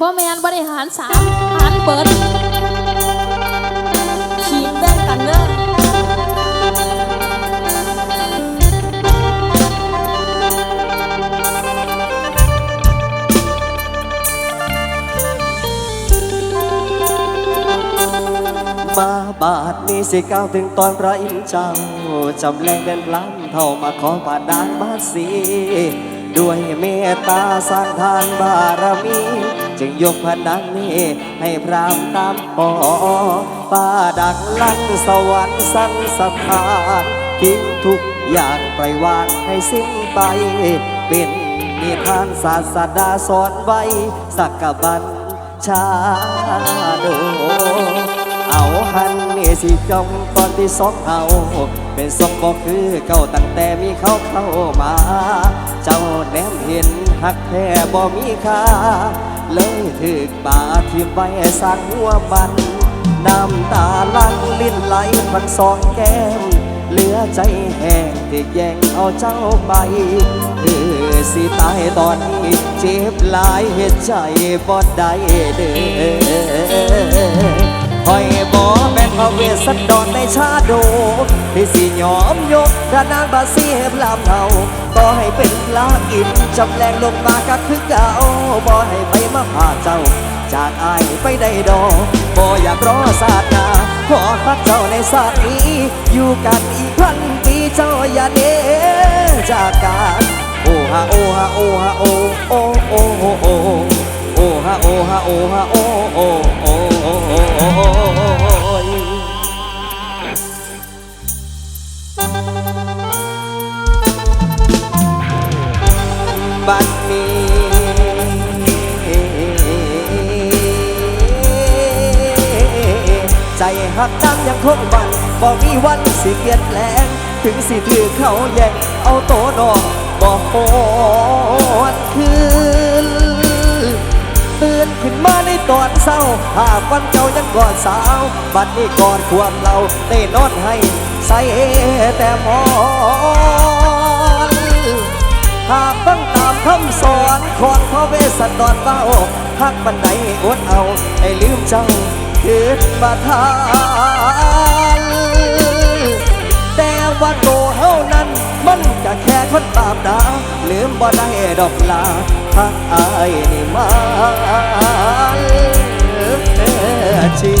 บ่แมนบริหารสามหารเบิดขีดแบ่งกันเด้อมาบาทนี้สิก้าวถึงตอนพระอินทร์เจ้าจำแรงเป็นพลันเท่ามาขอบาดาลบาสีด้วยเมตตาสร้างทานบารมี จึงยกพนังนี้ให้พรามตามปอป้าดักลังสวรรค์สังสถานทิ้งทุกอย่างปล่อยวางให้สิ้นไป เป็นนิทานศาสดาสอนไว้ สักกบัญชาโด เอาหันนี่สิจงตอนที่สองเฮาเป็นทรงบอกคือเก่าตั้งแต่มีเขาเข้ามา เจ้าแนมเห็นหักแท้บ่มีค่า เลยถึกป่าทิมไว้สร้างหัวมัน น้ำตาลังลิ้นไหลพันสองแก้มเหลือใจแห้งที่แย่งเอาเจ้าไปคือสิตายตอนนี้เจ็บหลายเหตุใจบ่ได้เด้อ คอยบอแม่นพระเวสสันดรในชาโดที่สิยอมยกพระนางบาสีให้พลามเทาต่อให้เป็นพระอินจำแรงลงมาก็คือเก่าบ่ให้ไปมาพาเจ้า จากอายไปได้ดอกบ่อยากรอศาสนาขอพักเจ้าในศาสนี้ อยู่กันอีกพันปีเจ้าอย่าเดจากกันโอ้ฮะโอฮะโอ้ฮะโอโอ้โอโอโอ้โอฮะโอฮะโอ้ฮะโอโอ อยบัดนี้ใจหักดังยังคงบันบ่มีวันสิเปลี่ยนแปลงถึงสิถือเขาแย่งเอาโตนองบ่โหนคืน ขึ้นมาในตอนเศร้าภาพวันเจ้ายังกอดสาว บัดนี้กอดควมเราได้นอนให้ใส่แต่มอนหากต้องตามคำสอนของพระเวสสันดรเบ้าหักบันไดอดเอา ให้ลืมเจ้าคืนมาทานแต่ว่าโตเฮานั้น ก็แค่คนบาปดาลืมบ่ได้ดอกลาทักอายนี่มาชี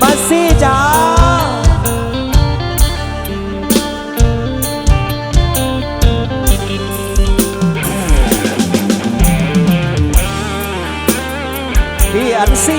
มาสิจ้าพี่อันซี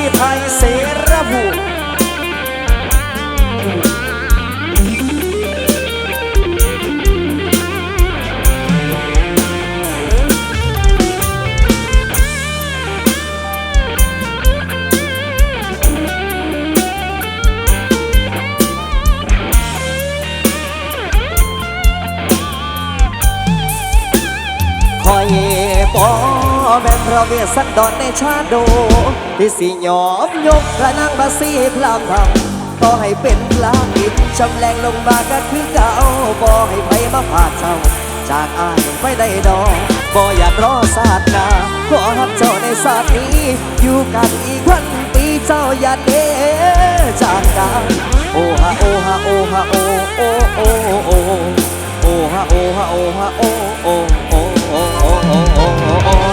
ราเวียสันดอนในชาโดที่สิยอมยกพระนั่งบาสีพลางทำก็ให้เป็นพระอิดชำแรงลงมาก็คือเก่าบ่ให้ไปมาพาเจ้า จากอายไปได้ดอกบ่อยากรอศาสนาขอรับเจ้าในศาสนี้ อยู่กันอีกวันปีเจ้าอย่าเดจากกันโอฮาโอฮาโอฮาโอโอโอโอโอฮาโอฮาโอฮาโอโอโอโอโอโอ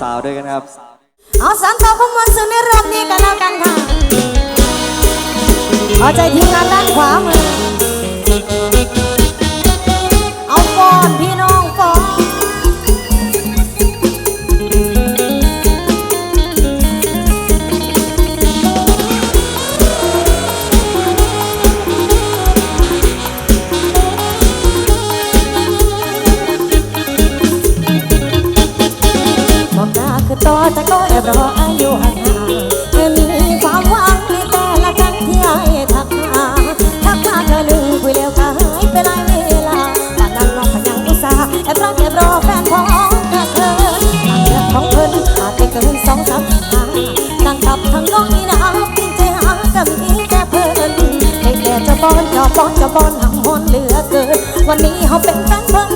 สาวๆด้วยกันครับ เอาสันต่อขมวลสุนในรอบนี้กันแล้วกันค่ะเอาใจทีมงานด้านขวามือ เอาฟอนพี่ จะบอลหังหอนเหลือเกิน วันนี้เขาเป็นแฟนเพิ่น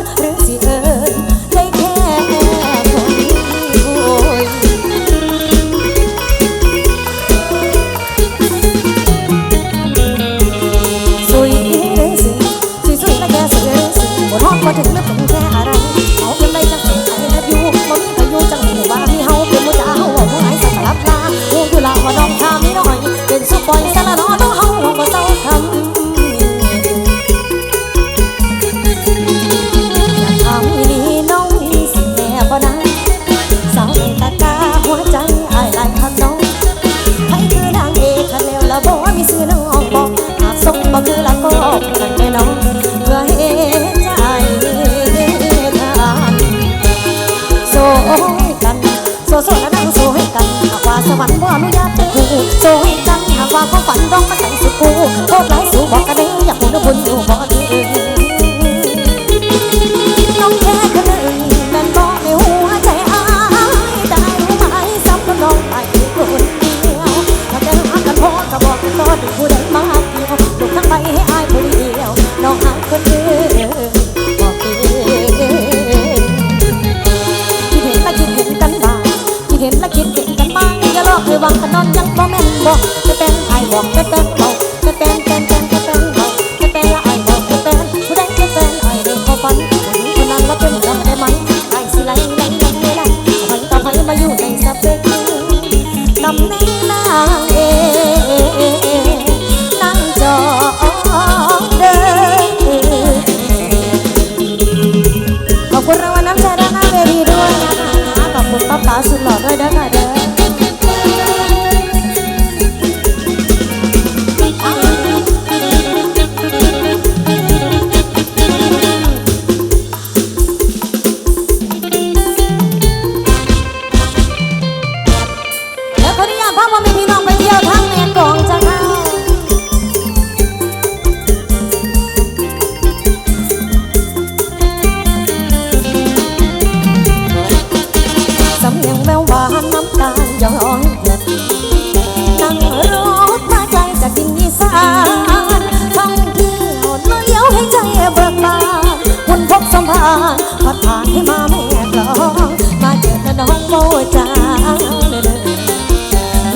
ดผ่านให้มาแม่กลอง มาเจอแต่น้องโมจา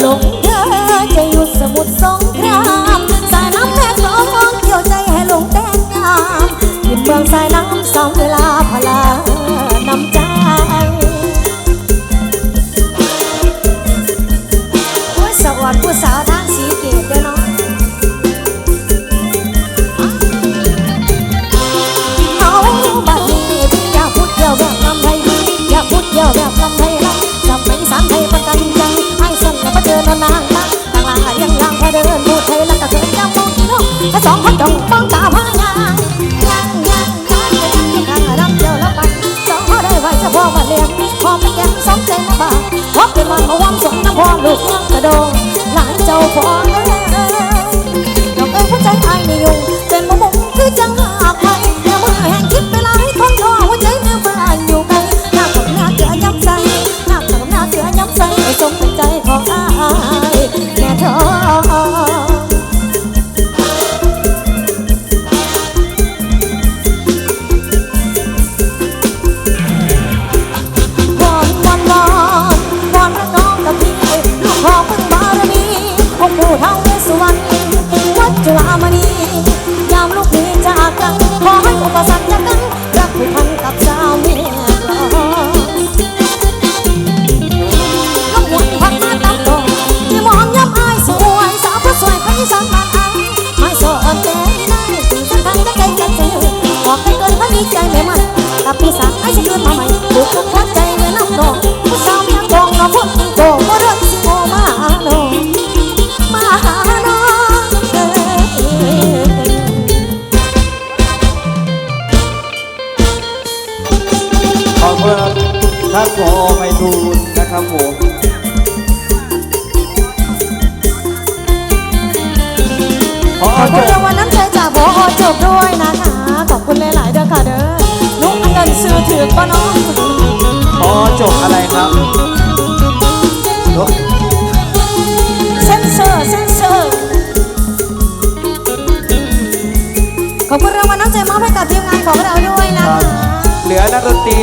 หลงเธอจะอยู่สมุทรสงครามสายน้ำแม่สองเที่ยวใจให้หลงแดงดำยินเมืองสายน้ำสองเวลา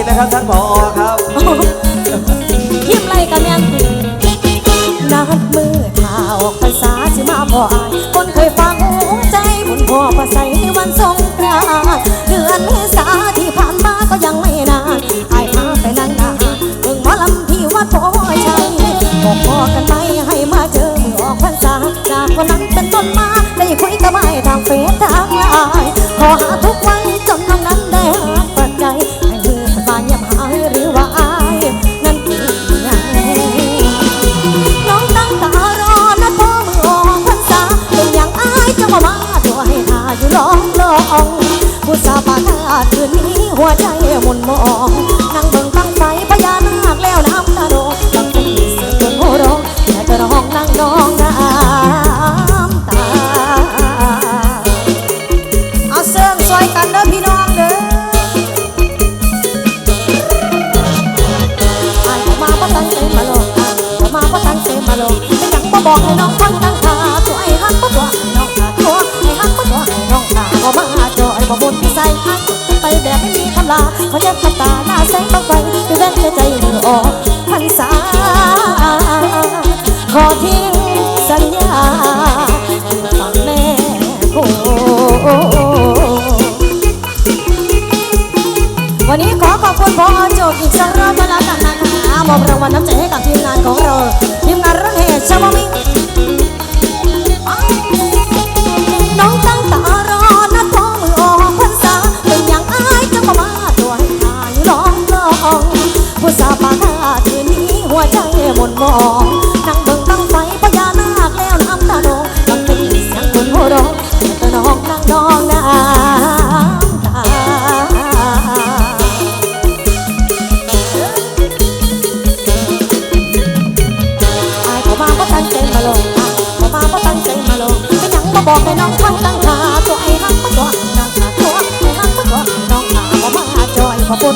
นะครับท่านผอครับยิ้มไรกันแม่นนัดมือถ้าออกภาษาสิมาพออายคนเคยฟังใจบุญพ่อภาษาวันสงกรานต์เดือนเมษาที่ผ่านมาก็ยังไม่นานอายพาไปนั่งนาเบิ่งหมอลำที่วัดโพชัยบอกพอกันไหมให้มาเจอมือออกพรรษาจากวันนั้นเป็นต้นมาได้คุยกับไอ้ทางเฟซทางไลน์ขอหาทุกวัน หัวใจหมุนมอง ลาเขาจะขับตาหน้าแสงบังไฟไปแว่นใจมือออกพันษาขอทิ้งสัญญาฟังแม่โควันนี้ขอขอบคุณพอโจกอีกสักรอบก็แล้วกันนะคะมอบรางวัลน้ำใจให้กับทีมงานของเราทีมงานรังเหตุชาวมิง สาปากหาคืนนี้หัวใจหมุนมองนั่งเบิ่งตั้งไฟพญานาคแล้วน้ำตาโนองฟังเป็นเสียงคนโหร้องแต่น้องนั่งนองน้ำตาอายเขามาเพราะตั้งใจมาลงอายเขามาเพราะตั้งใจมาลงก็ยังมาบอกให้น้องฟังตั้งขาตัวไอ้ฮักมาตัวน้องขาตัวไอ้ฮักมาตัวน้องขาเขามาจอยมาปุ่น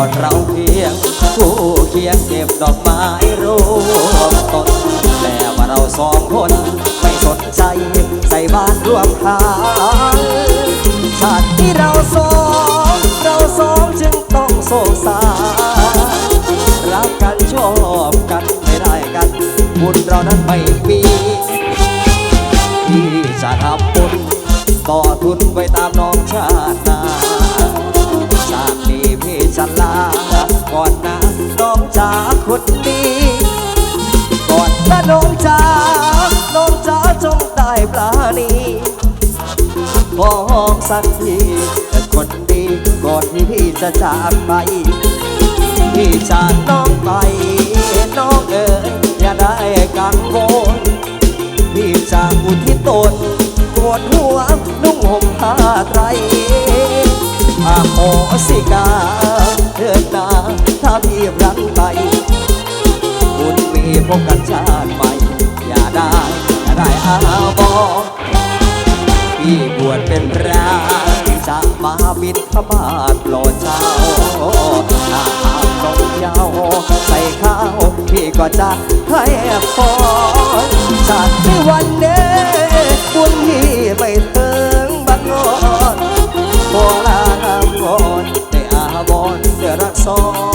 อนเราเพียงคู่เคียงเก็บดอกไม้รวมต้นแต่ว่าเราสองคนไม่สนใจใส่บ้านร่วมทางชาติที่เราสองเราสองจึงต้องโศกสารรักกันชอบกันไม่ได้กันบุญเรานั้นไม่มีที่จะทำบุญต่อทุนไปตามน้องชาตินา ตินี้พี่จะลาก่อนนะน้องจาคนดีก่อนนะน้องจาน้องจ๋าจงได้ปลาณีขอห้องสักทีเป็นคนดีก่อนที่พี่จะจากไปพี่จากน้องไปน้องเอ๋ยอย่าได้กังวลพี่จากอุทิศตนปวดหัวนุ่งห่มผ้าไตร อาโหสิกาเถิดนาถ้าพี่รักไปบุญมีพบกันชาติใหม่ อย่าได้อย่าได้อาบอพี่บวชเป็นพระจะมาบินพระบาทโปรดเจ้าถ้าหากลงยาวใส่ข้าวพี่ก็จะให้พรจากที่วันเด้บุญพี่ไม่ถึงบังงอนโบราณ ก่อนได้อาบอนเดือรักซ้อน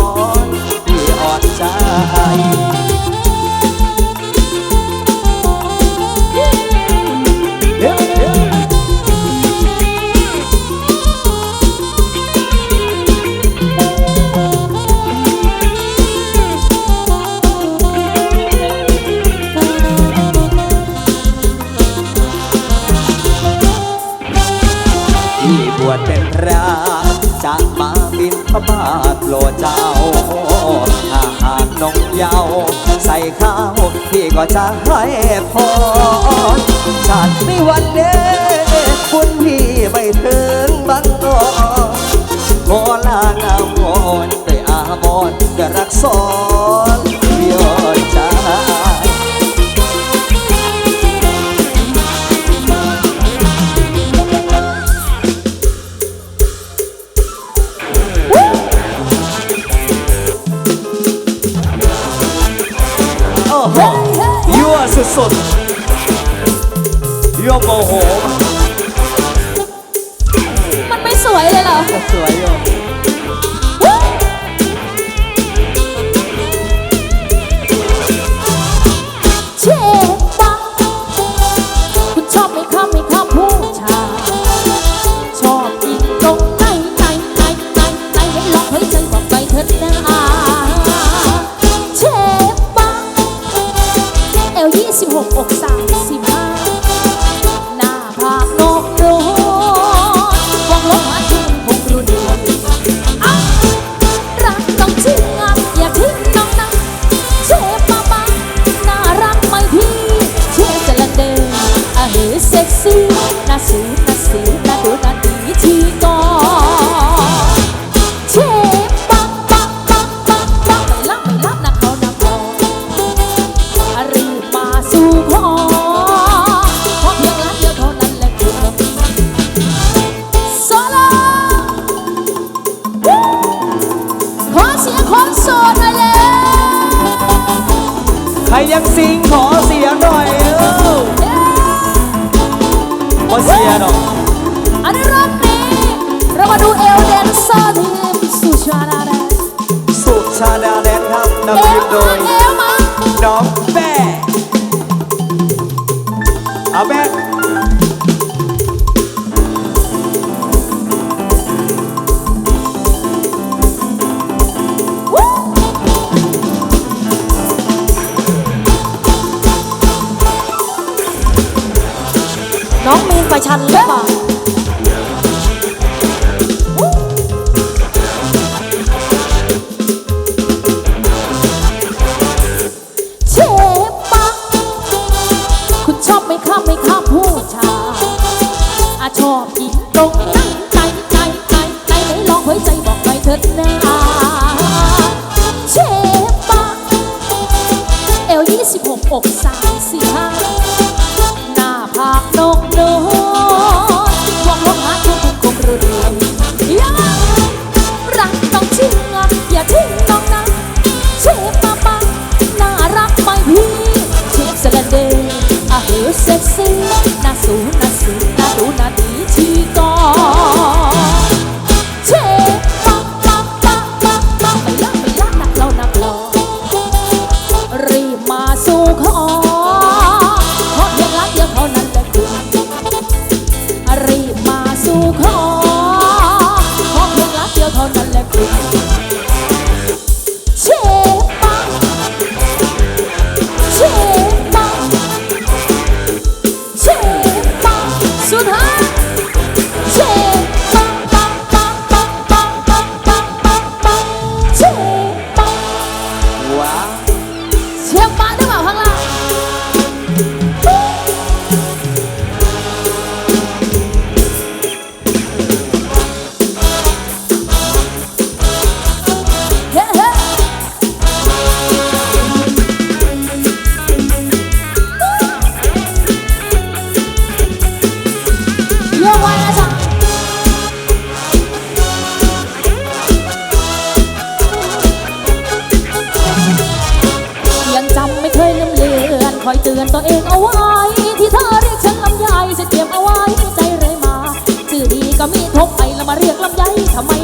ก็จะให้พรชาติไม่วันเด้คุณพี่ไม่ถึงบันตอนขอลานาวอนด้วยอาบอนจะรักษน doing. ส三มสิ lắm giấy thảo mai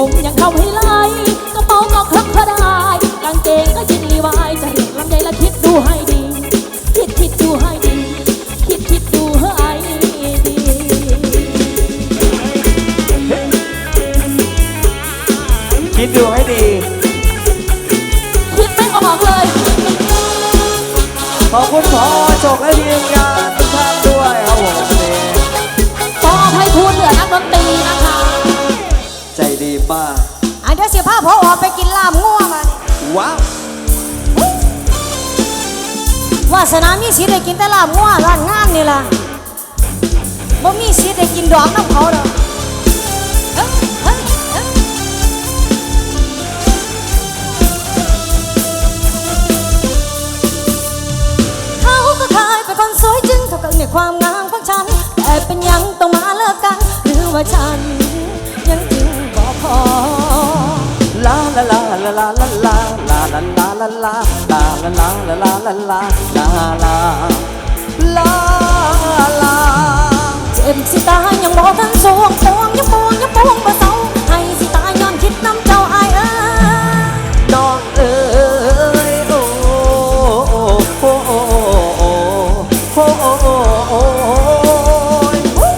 ผมยังเข้าให้ สิทธิ์ได้กินแต่ลาบงัวร้านงานนี่ล่ะบ่มีสิทธิ์ได้กินดอกน้ำเขาดอกเอ้ยเอ้ยเอ้ยเขาก็เคยเป็นคนสวยจึงเท่ากับในความงามของฉัน แต่เป็นยังต้องมาเลิกกัน หรือว่าฉัน ลาลาลาลาลาลาลาลาลาลาลาเจ็บสิตายยังบอกทันสวงปวงยังปวงยังปวงบ่เศร้าให้สิตายย้อนคิดน้ำเจ้าอายเอ้ยน้องเอ๋ยโอ้โอ้โอ้โอ้โอ้โอ้โอ้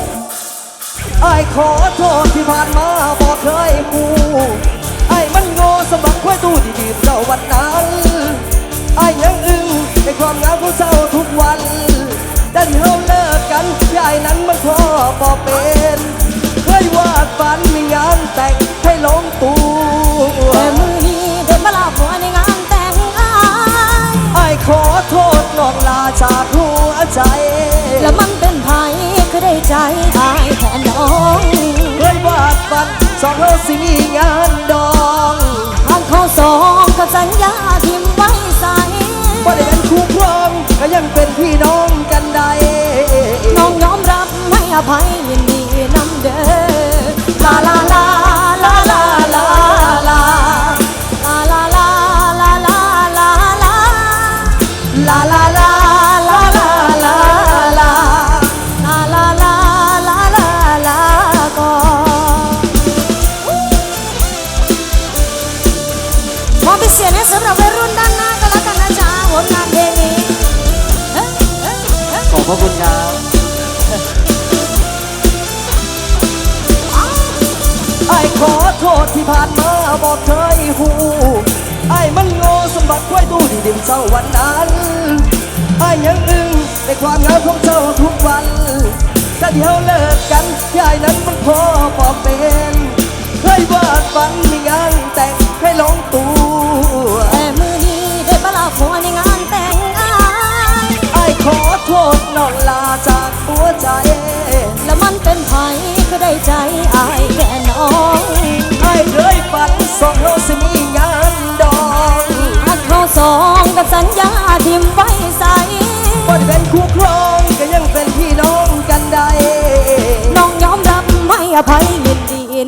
ไอ้ขอโทษที่ผ่านมาบอกเคยกู ความงามของเจ้าทุกวันแต่ที่เราเลิกกันที่ไอ้นั้นมันพอพอเป็นเคยวาดฝันมีงานแต่งให้ลงตัวแต่มือนี้ได้มาลาผัวในงานแต่งอายไอ้ขอโทษน้องลาจากหัวใจ แล้วมันเป็นไผคือได้ใจอายแทนน้องเคยวาดฝันสองเราสิมีงานดอ คู่ครองก็ยังเป็นพี่น้องกันได้น้องยอมรับให้อภัยยินดีนำเด้อลาลาลา คยหูไอ้มันโง่สมบัติไว้ตู้ที่ดินเจ้าวันนั้นไอ้ยังอึ้งในความงามของเจ้าทุกวันแต่เดี๋ยวเลิกกันยายนั้นมันพอพอเป็นเคยวาดฝันมีงานแต่งให้ลงตัวแต่มือนี้ได้มาลาผัวในงานแต่งอายไอ้ขอโทษน้องลาจากหัวใจ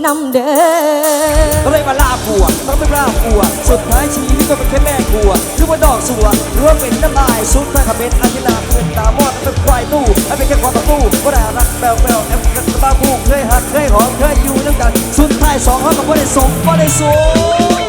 นำเด้อก็เลยมาล่าผัวต้องไปล่าผัว สุดท้ายชีวิตก็เป็นแค่แม่ผัวหรือว่าดอกสัวหรือว่าเป็นน้ำลายสุดท้ายขับเป็นอาทินาเพื่อนตามอดเป็นควายตู้ไม่เป็นแค่ความตู้ก็ได้รักแบวแบวแอมกันบ้าผู้เคยหักเคยหอมเคยอยู่ด้วยกันสุดท้ายสองเขาก็ไม่ได้สมก็ได้สูง